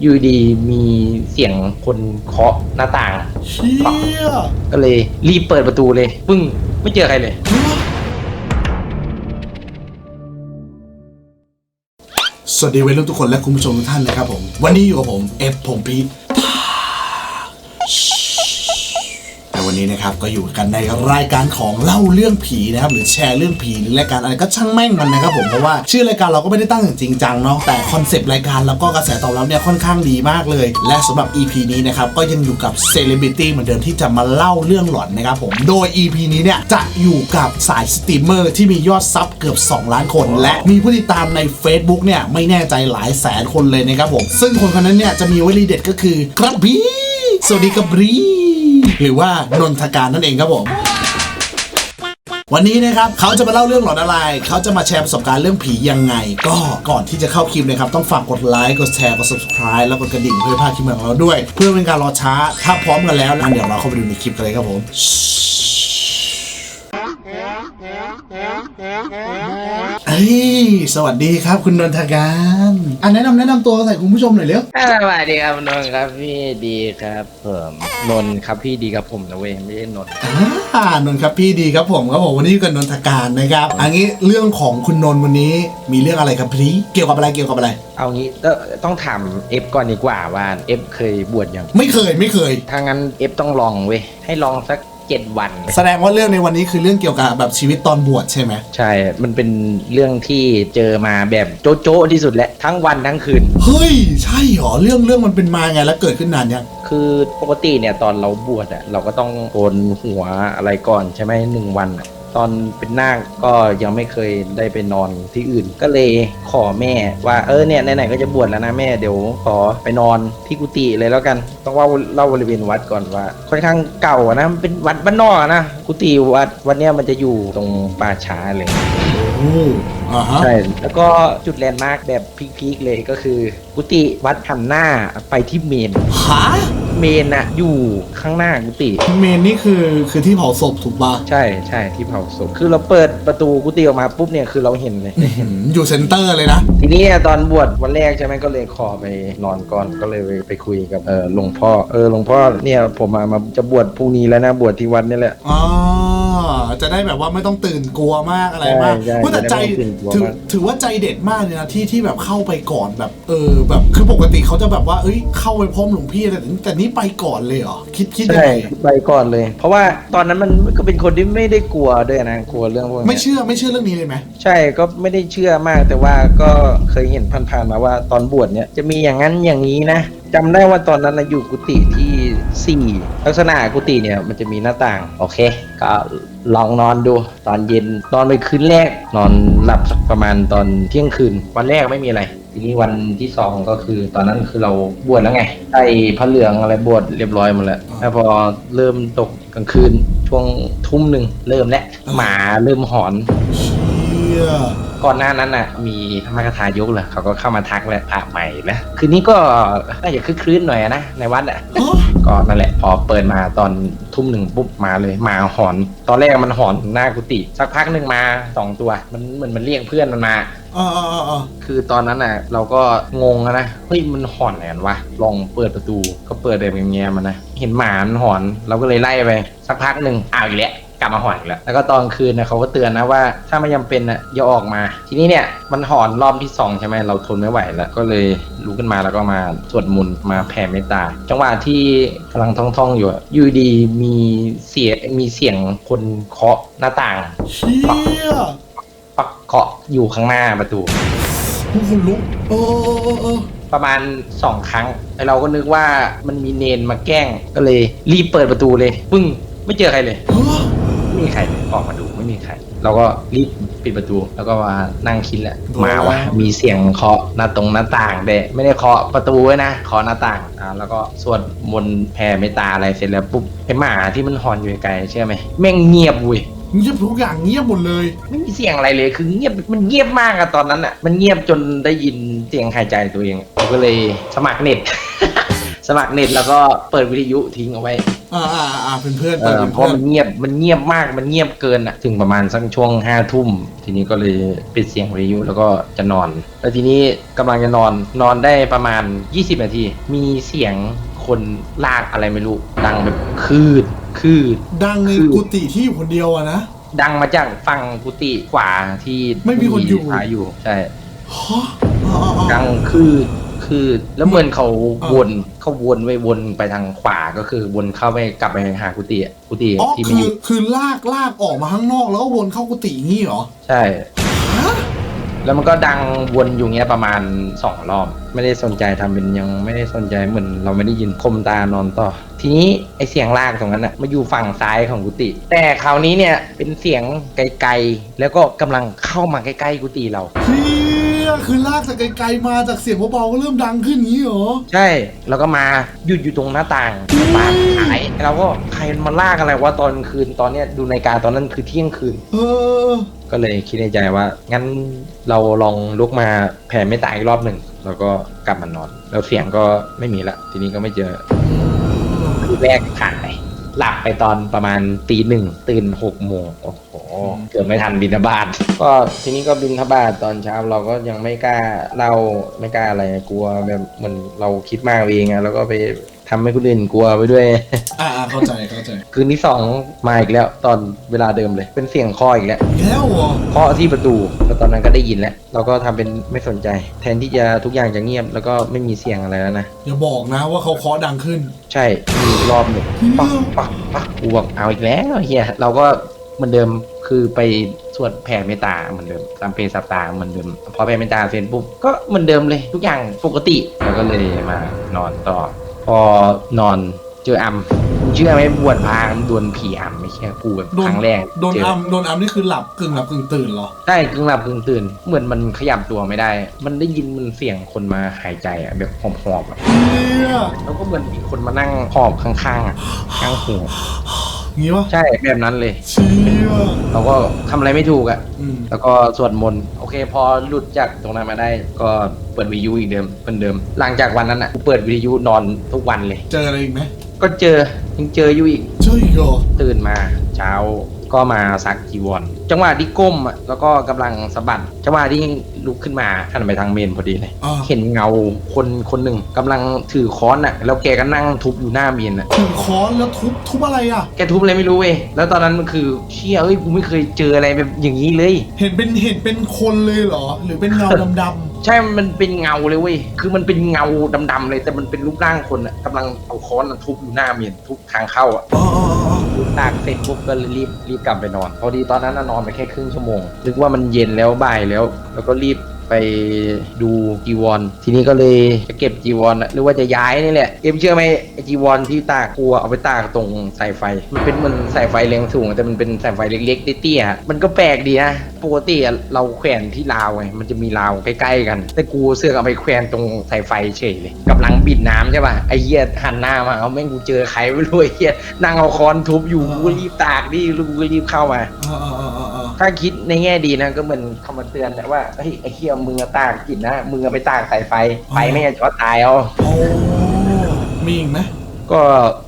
อยู่ดีมีเสียงคนเคาะหน้าต่าง เชี่ยก็เลยรีบเปิดประตูเลยปึ้งไม่เจอใครเลย สวัสดีวัยรุ่นทุกคนและคุณผู้ชมทุกท่านนะครับผม วันนี้อยู่กับผม เอฟพงพีทแต่ วันนี้นะครับก็อยู่กันในรายการของเล่าเรื่องผีนะครับหรือแชร์เรื่องผีหรือรายการอะไรก็ช่างแม่งมันนะครับผมเพราะว่าชื่อรายการเราก็ไม่ได้ตั้งอย่างจริงจังเนาะแต่คอนเซปต์รายการแล้วก็กระแสตอบรับเนี่ยค่อนข้างดีมากเลย และสำหรับ EP นี้นะครับก็ยังอยู่กับเซเลบริตี้เหมือนเดิมที่จะมาเล่าเรื่องหลอนนะครับผมโดย EP นี้เนี่ยจะอยู่กับสายสตรีมเมอร์ที่มียอดซับเกือบ 2 ล้านคน และมีผู้ติดตามใน Facebook เนี่ยไม่แน่ใจหลายแสนคนเลยนะครับผมซึ่งคนคนนั้นเนี่ยจะมีวลีเด็ดก็คือครับบีส วัสดีครับบีหรือว่านนทการนั่นเองครับผม วันนี้นะครับเขาจะมาเล่าเรื่องหลอนอะไร เขาจะมาแชร์ประสบการณ์เรื่องผียังไง ก็ก่อนที่จะเข้าคลิปนะครับ ต้องฝากกดไลค์ กดแชร์ กด subscribe แล้วกดกระดิ่งเพื่อพลาดคลิปใหม่ของเราด้วย เพื่อเป็นการรอช้า ถ้าพร้อมกันแล้วนะเดี๋ยวเราเข้าไปดูในคลิปกันเลยครับผม เฮ้ยสวัสดีครับ คุณนนทการอันแนะนำแนะนำตัวใส่คุณผู้ชมหน่อยเร็วสวัสดีครับนนท์ครับพี่ดีครับผมนนท์ครับพี่ดีครับผมนะเว้ยไม่ใช่นนท์อ่านนท์ครับพี่ดีครับผมครับผมวันนี้อยู่กับนนทการนะครับอันนี้เรื่องของคุณนนท์วันนี้มีเรื่องอะไรครับพี่เกี่ยวกับอะไรเกี่ยวกับอะไร เอางี้ต้องต้องถามเอฟก่อนดีกว่าว่าเอฟเคยบวชยังไม่เคยไม่เคยถ้างั้นเอฟต้องลองเว้ยให้ลองสัก เจ็ดวัน แสดงว่าเรื่องในวันนี้คือเรื่องเกี่ยวกับแบบชีวิตตอนบวชใช่ไหมใช่ มันเป็นเรื่องที่เจอมาแบบโจ๊ะโจ๊ะที่สุดแหละทั้งวันทั้งคืน เฮ้ย ใช่เหรอ เรื่องเรื่องมันเป็นมาไงแล้วเกิดขึ้นนานยัง คือปกติเนี่ยตอนเราบวชอะเราก็ต้องโกนหัวอะไรก่อนใช่ไหมหนึ่งวันอะ ตอนเป็นนาคก็ยังไม่เคยได้ไปนอนที่อื่น ก็เลยขอแม่ว่าเออเนี่ยไหนๆก็จะบวชแล้วนะแม่เดี๋ยวขอไปนอนที่กุฏิเลยแล้วกัน ต้องว่าเล่าบริเวณวัดก่อนว่า ค่อนข้างเก่านะมันเป็นวัดบ้านนอกอะนะกุฏิวัดวันเนี้ยมันจะอยู่ตรงป่าช้าเลย โอ้อ่าฮะใช่ แล้วก็จุดแลนด์มาร์กแบบพีคๆเลยก็คือ กุฏิวัดหันหน้าไปที่เมน ฮะเมนอะอยู่ข้างหน้ากุฏิเมนนี่คือคือที่เผาศพถูกปะใช่ใช่ที่เผาศพคือเราเปิดประตูกุฏิออกมาปุ๊บเนี่ยคือเราเห็นเลย อื้อหืออยู่เซ็นเตอร์เลยนะ ทีนี้ตอนบวชวันแรกใช่ไหมก็เลยขอไปนอนก่อนก็เลยไปไปคุยกับเออหลวงพ่อเออหลวงพ่อเนี่ยผมมามาจะบวชพรุ่งนี้แล้วนะบวชที่วัดนี่แหละ อ๋อ จะได้แบบว่าไม่ต้องตื่นกลัวมากอะไรมากใช่ใช่พูดแต่ใจจะได้ไม่ต้องตื่นกลัวถือมาก ถือว่าใจเด็ดมากเลยนะที่ที่แบบเข้าไปก่อนแบบ เออ แบบคือปกติเขาจะแบบว่า เอ้ย เข้าไปพร้อมหลวงพี่แต่แต่นี่ไปก่อนเลยเหรอคิดคิดยังใช่ไงไปก่อนเลย เพราะว่าตอนนั้นมันก็เป็นคนที่ไม่ได้กลัวด้วยนะกลัวเรื่องพวกนี้ยไม่เชื่อไม่เชื่อเรื่องนี้เลยไหมใช่ก็ไม่ได้เชื่อมากแต่ว่าก็เคยเห็นผ่านๆมาว่าตอนบวชเนี่ยจะมีอย่างนั้นอย่างนี้นะจำได้ว่าตอนนั้นนะอยู่กุฏิที่ สี่ลักษณะกุฏิเนี่ยมันจะมีหน้าต่าง โอเค ก็ลองนอนดู ตอนเย็นนอนไปคืนแรก นอนหลับสักประมาณตอนเที่ยงคืน วันแรกไม่มีอะไร ทีนี้วันที่สองก็คือตอนนั้นคือเราบวชแล้วไงใส่พระเหลืองอะไรบวชเรียบร้อยหมดแล้วแล้วพอเริ่มตกกลางคืนช่วงทุ่มหนึ่งเริ่มแล้วหมาเริ่มหอน ชี่ยก่อนหน้านั้นน่ะ มีธรรมกทายกเลยเขาก็เข้ามาทักแล้วพระใหม่แล้วคืนนี้ก็น่าจะคึกคลื้นหน่อยอะนะในวัดอะฮะก็นั่นแหละ พอเปิดมาตอนทุ่มหนึ่งปุ๊บมาเลยหมาหอน ตอนแรกมันหอนหน้ากุฏิสักพักหนึ่งมาสองตัว มันเหมือนมันเรียกเพื่อนมันมาอ่าอ่าอ่าอ่าคือตอนนั้นน่ะ เราก็งงอะนะเฮ้ยมันหอนอะไรกันวะลองเปิดประตูก็เปิดแบบเงี้ยๆมันนะเห็นหมามันหอน เราก็เลยไล่ไปสักพักหนึ่งอ้าวอีกแล้ว กลับมาหอนอีกแล้วแล้วก็ตอนคืนนะเขาก็เตือนนะว่า ถ้าไม่จำเป็นน่ะอย่าออกมา ทีนี้เนี่ยมันหอนรอบที่สองใช่ไหมเราทนไม่ไหวแล้ว ก็เลยลุกขึ้นมาแล้วก็มาสวดมนต์มาแผ่เมตตาจังหวะที่กำลังท่องๆอยู่อะอยู่ดีมีเสียงมีเสียงคนเคาะหน้าต่างเชี่ยปักเคาะอยู่ข้างหน้าประตูโอ้โหลุกเออเออเออเออประมาณสองครั้งไอเราก็นึกว่ามันมีเนนมาแกล้ง ก็เลยรีบเปิดประตูเลยปึ้งไม่เจอใครเลยเออไม่มีใครออกมาดูไม่มีใครเราก็รีบปิดประตูแล้วก็มานั่งคิดแหละมาวะมีเสียงเคาะหน้าตรงหน้าต่างแต่ไม่ได้เคาะประตูไว้นะเคาะหน้าต่างอ่าแล้วก็สวดมนต์แผ่เมตตาอะไรเสร็จแล้วปุ๊บไอหมาที่มันหอนอยู่ไกลๆเชื่อไหมแม่งเงียบเว้ยเงียบทุกอย่างเงียบหมดเลย ไม่มีเสียงอะไรเลยคือเงียบมันเงียบมากอะตอนนั้นอะมันเงียบจนได้ยินเสียงหายใจตัวเองผมก็เลยสมัครเน็ต สมัครเน็ตแล้วก็เปิดวิทยุทิ้งเอาไว้อ่าอ่าอ่าเป็นเพื่อนเอเปิดอเป็นเพราะเพื่อนมันเงียบมันเงียบมากมันเงียบเกินอะถึงประมาณสักช่วงห้าทุ่มทีนี้ก็เลยปิดเสียงวิทยุแล้วก็จะนอน แล้วทีนี้กำลังจะนอนนอนได้ประมาณ 20 นาที มีเสียงคนลากอะไรไม่รู้ดังแบบคืดคืด ดังในคือ กุฏิที่อยู่คนเดียวอะนะ ดังมาจากฝั่งกุฏิขวาที่ไม่มีคนอยู่ พระอยู่ใช่ ฮะอ่าอ่าอ่าดังคืด คืดแล้วเหมือนเขาอ่าวนเขาวนไปวนไปทางขวาก็คือวนเข้าไปกลับไปหากุฏิอะกุฏิอ๋อที่ไม่คืออยู่คือลากลากออกมาข้างนอกแล้วก็วนเข้ากุฏิงี้เหรอใช่ ฮะแล้วมันก็ดังวนอยู่เงี้ยประมาณสองรอบ ไม่ได้สนใจทำเป็นยังไม่ได้สนใจเหมือนเราไม่ได้ยินคมตานอนต่อ ทีนี้ไอเสียงลากตรงนั้นอะมาอยู่ฝั่งซ้ายของกุฏิแต่คราวนี้เนี่ยเป็นเสียงไกลๆแล้วก็กำลังเข้ามาใกล้ๆกุฏิเรา เฮีย คือลากจากไกลๆมาจากเสียงเบาๆก็เริ่มดังขึ้นงี้เหรอ ใช่ แล้วก็มาหยุดอยู่ตรงหน้าต่างบานหายเราก็ใครมันมาลากอะไรวะตอนคืนตอนเนี้ยดูในาฬิการตอนนั้นคือเที่ยงคืน เออ ก็เลยคิดในใจว่า งั้นเราลองลุกมาแผ่ไม่ตายอีกรอบหนึ่งแล้วก็กลับมานอน แล้วเสียงก็ไม่มีละ ทีนี้ก็ไม่เจอคือแรกผ่านไป หลับไปตอนประมาณตีหนึ่งตื่นหกโมงโอ้โหเกือบไม่ทันบินทบาทก็ทีนี้ก็บินทบาทตอนเช้าเราก็ยังไม่กล้าเล่าไม่กล้าอะไรกลัวแบบเหมันเราคิดมากเองอะแล้วก็ไป ทำให้คนอื่นกลัวไปด้วย อ่าอ่าเข้าใจเข้าใจคืนที่สองมาอีกแล้ว ตอนเวลาเดิมเลย เป็นเสียงเคออีกแล้วอีกแล้วเหรอเคาะที่ประตูแล้วตอนนั้นก็ได้ยินแล้วเราก็ทำเป็นไม่สนใจ แทนที่จะทุกอย่างจะเงียบ แล้วก็ไม่มีเสียงอะไรแล้วนะ อย่าบอกนะว่าเขาเคาะดังขึ้น ใช่มีอีกรอบหนึ่งปักปักปักกูบอกเอาอีกแล้วเฮียเราก็เหมือนเดิมคือไปสวดแผ่เมตตาเหมือนเดิมตามเพศสัปดาห์เหมือนเดิม พอแผ่เมตตาเสร็จปุ๊บก็เหมือนเดิมเลย ทุกอย่างปกติแล้วก็เลยมานอนต่อ พอนอนเจออัมมึงเชื่อไหมบวชพาโดนผีอัมไม่เชื่อกูแบบโดนครั้งแรกโดนเจออัมโดนอัมนี่คือหลับกึ่งหลับกึ่งตื่นเหรอใช่กึ่งหลับกึ่งตื่น เหมือนมันขยับตัวไม่ได้ มันได้ยินมันเสียงคนมาหายใจอะแบบหอบๆอะเฮียแล้วก็เหมือนมีคนมานั่งหอบข้างๆอะข้างหัว งี้วะใช่แบบนั้นเลยเชี่ยเราก็ทำอะไรไม่ถูกอะ อืมแล้วก็สวดมนต์โอเค พอหลุดจากตรงนั้นมาได้ ก็เปิดวิทยุอีกเดิมเหมือนเดิม หลังจากวันนั้นอะกูเปิดวิทยุนอนทุกวันเลย เจออะไรอีกไหมก็เจอยังเจออยู่อีก เจออีกเหรอตื่นมา เช้า ก็มาซักจีวรจังหวะที่ก้มอะแล้วก็กำลังสะบัดจังหวะที่ลุกขึ้นมาหันไปทางเมนพอดีเลย อ่า เห็นเงาคนคนหนึ่งกำลังถือค้อนอะแล้วแกก็นั่งทุบอยู่หน้าเมนอะถือค้อนแล้วทุบทุบอะไรอะ แกทุบอะไรไม่รู้เว้ยแล้วตอนนั้นมันคือเชี่ยเอ้ยกูไม่เคยเจออะไรแบบอย่างนี้เลย เห็นเป็นเห็นเป็นคนเลยเหรอ หรือเป็นเงาดำใช่ มันเป็นเงาเลยเว้ย คือมันเป็นเงาดำๆเลย แต่มันเป็นรูปร่างคนอะกำลังเอาค้อนอะทุบอยู่หน้าเมนทุบทางเข้าอะๆอ๋ออ๋อ อ๋อตากเสร็จปุ๊บก็รีบรีบกลับไปนอน พอดีตอนนั้นน่ะนอนไปแค่ครึ่งชั่วโมงนึกว่ามันเย็นแล้วบ่ายแล้ว แล้วก็รีบ ไปดูจีวรทีนี้ก็เลยจะเก็บจีวรน่ะหรือว่าจะย้ายนี่แหละเอ็มเชื่อไหมไอจีวรที่ตากกลัวเอาไปตากตรงสายไฟ มันเป็นเหมันสายไฟแรงสูง แต่มันเป็นสายไฟเล็กๆเตี้ยๆอะมันก็แปลกดีนะปกติอะเราแขวนที่ราวไงมันจะมีราวใกล้ๆกัน แต่กูเสือกเอาไปแขวนตรงสายไฟเฉยเลยกำลังบิดน้ำใช่ป่ะไอเหี้ยหันหน้ามาเอาแม่งกูเจอใครไม่รู้ไอ้เหี้ยนั่งเอาค้อนทุบอยู่กูรีบตากดิลูกูรีบเข้ามาอออ๋ออ๋ออ๋ออ๋อ ถ้าคิดในแง่ดีนะก็เหมือนคำมาเตือนแหละว่าเฮ้ยไอ้เหี้ยมึงอะตากกินนะมึงอะไปตากสายไฟไฟไม่งั้นจะตายเอา โอ้มีอีกไหมก็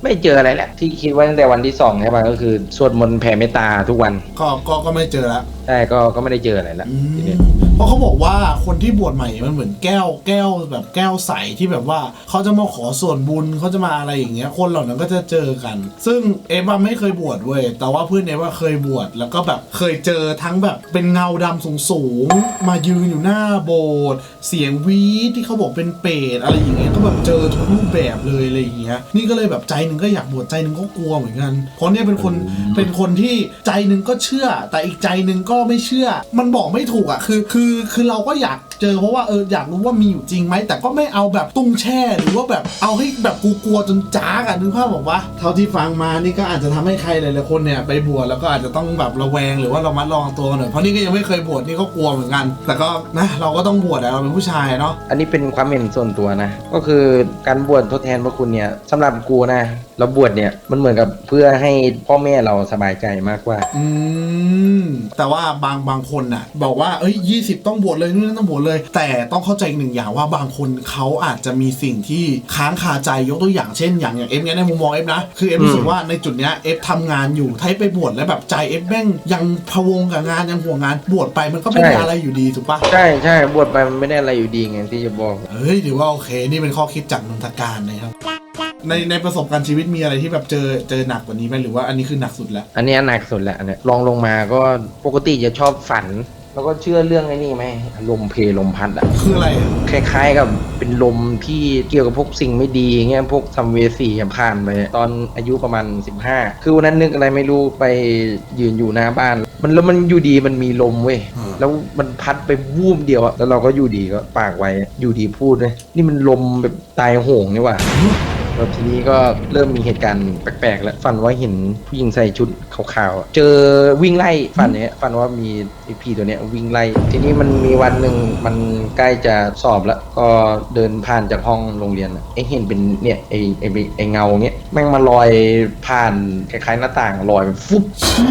ไม่เจออะไรแหละที่คิดว่าตั้งแต่วันที่สองใช่ป่ะก็คือสวดมนต์แผ่เมตตาทุกวัน ก็ก็ก็ไม่เจอละ ใช่ก็ก็ไม่ได้เจออะไรละอืทีมนี้ เพราะเขาบอกว่าคนที่บวชใหม่มันเหมือนแก้วแก้วแบบแก้วใสที่แบบว่าเขาจะมาขอส่วนบุญเขาจะมาอะไรอย่างเงี้ยคนเหล่านั้นก็จะเจอกัน ซึ่งเอฟอะไม่เคยบวชเว้ยแต่ว่าเพื่อนเอฟอะเคยบวชแล้วก็แบบเคยเจอทั้งแบบเป็นเงาดำสูงสูงๆมายืนอยู่หน้าโบสถ์เสียงวีดที่เขาบอกเป็นเปรตอะไรอย่างเงี้ยก็แบบเจอทุกรูปแบบเลยอะไรอย่างเงี้ยนี่ก็เลยแบบใจหนึ่งก็อยากบวชใจหนึ่งก็กลัวเหมือนกัน เพราะเนี่ยเป็นคนเป็นคนที่ใจหนึ่งก็เชื่อ แต่อีกใจหนึ่งก็ไม่เชื่อ มันบอกไม่ถูกอะคือคือคือเราก็อยากเจอเพราะว่าเอออยากรู้ว่ามีอยู่จริงไหมแต่ก็ไม่เอาแบบตุ้งแช่หรือว่าแบบเอาให้แบบกูกลัวจนจ้ากอะนึกภาพบอกว่าเท่าที่ฟังมานี่ก็อาจจะทำให้ใครหลายๆคนเนี่ยไปบวชแล้วก็อาจจะต้องแบบระแวงหรือว่าเรามัดระวังตัวกันหน่อยเพราะนี่ก็ยังไม่เคยบวชนี่ก็กลัวเหมือนกัน แต่ก็นะเราก็ต้องบวชอะเราเป็นผู้ชายเนาะอันนี้เป็นความเห็นส่วนตัวนะ ก็คือการบวชทดแทนพระคุณเนี่ยสำหรับกูนะเราบวชเนี่ยมันเหมือนกับเพื่อให้พ่อแม่เราสบายใจมากกว่า อืม แต่ว่าบางบางคนน่ะ บอกว่าเอ้ยยี่สิกิจต้องบวชเลยนี่นั่นต้องบวชเลย แต่ต้องเข้าใจอีกหนึ่งอย่างว่าบางคนเขาอาจจะมีสิ่งที่ค้างคาใจยกตัวอย่างเช่น อย่างอย่างเอฟเนี่ยในมุมมองเอฟนะคือเอฟรู้สึกว่าในจุดเนี้ยเอฟทำงานอยู่ถ้าไปบวชแล้วแบบใจเอฟแม่งยังพะวงกับงานยังห่วงงานบวชไปมันก็ไม่ได้อะไรอยู่ดีถูกปะใช่ใช่บวชไปมันไม่ได้อะไรอยู่ดีไงที่จะบอก เฮ้ยถือว่าโอเค นี่เป็นข้อคิดจากนนทการนะครับ ในในประสบการณ์ชีวิตมีอะไรที่แบบเจอเจอหนักกว่านี้ไหมหรือว่าอันนี้คือหนักสุดแล้ว อันเนี้ยหนักสุดแหละอันเนี้ยลองลงมาก็ปกติจะชอบฝัน แล้วก็เชื่อเรื่องไอ้นี่ไหมลมเพลลมพัดอะ คืออะไรอะคล้ายๆกับเป็นลมที่เกี่ยวกับพวกสิ่งไม่ดีเงี้ยพวกซัมเวสีผ่านไปตอนอายุประมาณ 15 คือวันนั้นนึกอะไรไม่รู้ไปยืนอยู่หน้าบ้าน มันแล้วมันอยู่ดีมันมีลมเว้ยแล้วมันพัดไปวูบเดียวอะแล้วเราก็อยู่ดีก็ปากไว้อยู่ดีพูดเลยนี่มันลมแบบตายโหงนี่หว่า แล้วทีนี้ก็เริ่มมีเหตุการณ์แปลกๆ แล้วฝันว่าเห็นผู้หญิงใส่ชุดขาวๆอะเจอวิ่งไล่ฝันเนี้ยฝันว่ามีไอพีตัวเนี้ยวิ่งไล่ ทีนี้มันมีวันหนึ่งมันใกล้จะสอบแล้ว ก็เดินผ่านจากห้องโรงเรียนอะไอเห็นเป็นเนี่ยไอไอไอเงาเงี้ยแม่งมาลอยผ่านคล้ายๆหน้าต่างลอยแบบฟุบเชี่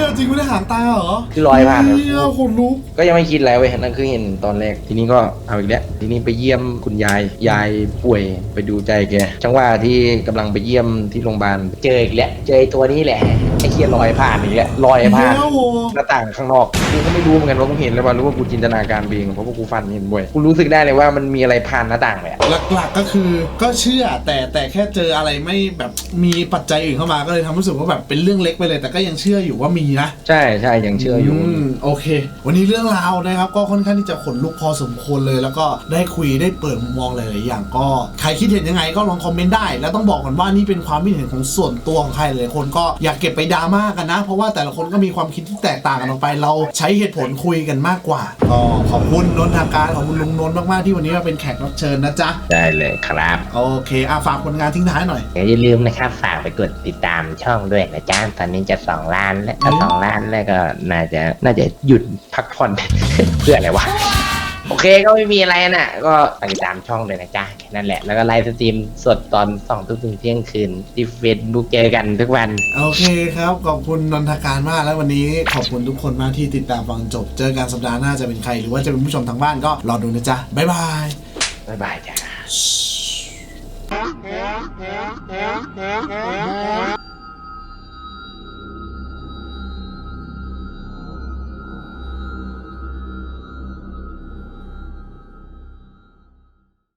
ยจริงไม่ได้หางตาเหรอคือลอยผ่านอะเชี่ยขนลุก ก็ยังไม่คิดอะไรเว้ยนั่นคือเห็นตอนแรก ทีนี้ก็เอาอีกแล้ว ทีนี้ไปเยี่ยมคุณยาย ยายป่วยไปดูใจแก จังหวะที่กำลังไปเยี่ยมที่โรงพยาบาลเจออีกแล้วเจอไอ้ตัวนี้แหละไอ้เคียลอยผ่านอีกแล้วลอยผ่าน แล้วโหหน้าต่างข้างนอกกูก็ไม่รู้เหมือนกันว่ากูเห็นหรือเปล่าหรือว่ากูจินตนาการเองเพราะว่ากูฟันเห็นบ่อยกูรู้สึกได้เลยว่ามันมีอะไรผ่านหน้าต่างเลยอะหลักๆก็คือก็เชื่อแต่แต่แค่เจออะไรไม่แบบมีปัจจัยอื่นเข้ามาก็เลยทำให้รู้สึกว่าแบบเป็นเรื่องเล็กไปเลย แต่ก็ยังเชื่ออยู่ว่ามีนะ ใช่ใช่ยังเชื่ออยู่ มโอเค วันนี้เรื่องราวนะครับ ก็ค่อนข้างที่จะขนลุกพอสมควรเลย แล้วก็ได้คุยได้เปิดมุมมองหลายๆอย่าง ก็ใครคิดเห็นยังไงก็ลองคอมเมนต์ได้แล้วต้องบอกก่อนว่านี่เป็นความคิดเห็นของส่วนตัวของใครหลายๆคนก็อย่าเก็บไปดราม่ากันนะ เพราะว่าแต่ละคนก็มีความคิดที่แตกต่างกันออกไป เราใช้เหตุผลคุยกันมากกว่าก็ขอบคุณนนทางการขอบคุณลุงนนท์มากๆที่วันนี้มาเป็นแขกรับเชิญนะจ๊ะได้เลยครับ โอเคอะฝากผลงานทิ้งท้ายหน่อยอย่าลืมนะครับฝากไปกดติดตามช่องด้วยนะจ๊ะตอนนี้จะสองล้านแล้วถ้าสองล้านแล้วก็น่าจะน่าจะหยุดพักผ่อน เพื่ออะไรวะ โอเคก็ไม่มีอะไรน่ะ ก็ฝากติดตามช่องเลยนะจ๊ะแค่นั้นแหละ แล้วก็ไลฟ์สตรีมสดตอนสองทุ่มถึงเที่ยงคืน ที่เฟซบุ๊กเจอกันทุกวัน โอเคครับ ขอบคุณนนทการมากแล้ววันนี้ขอบคุณทุกคนมากที่ติดตามฟังจบ เจอกันสัปดาห์หน้าจะเป็นใคร หรือว่าจะเป็นผู้ชมทางบ้านก็รอดูนะจ๊ะบ๊ายบายบ๊ายบายจ้า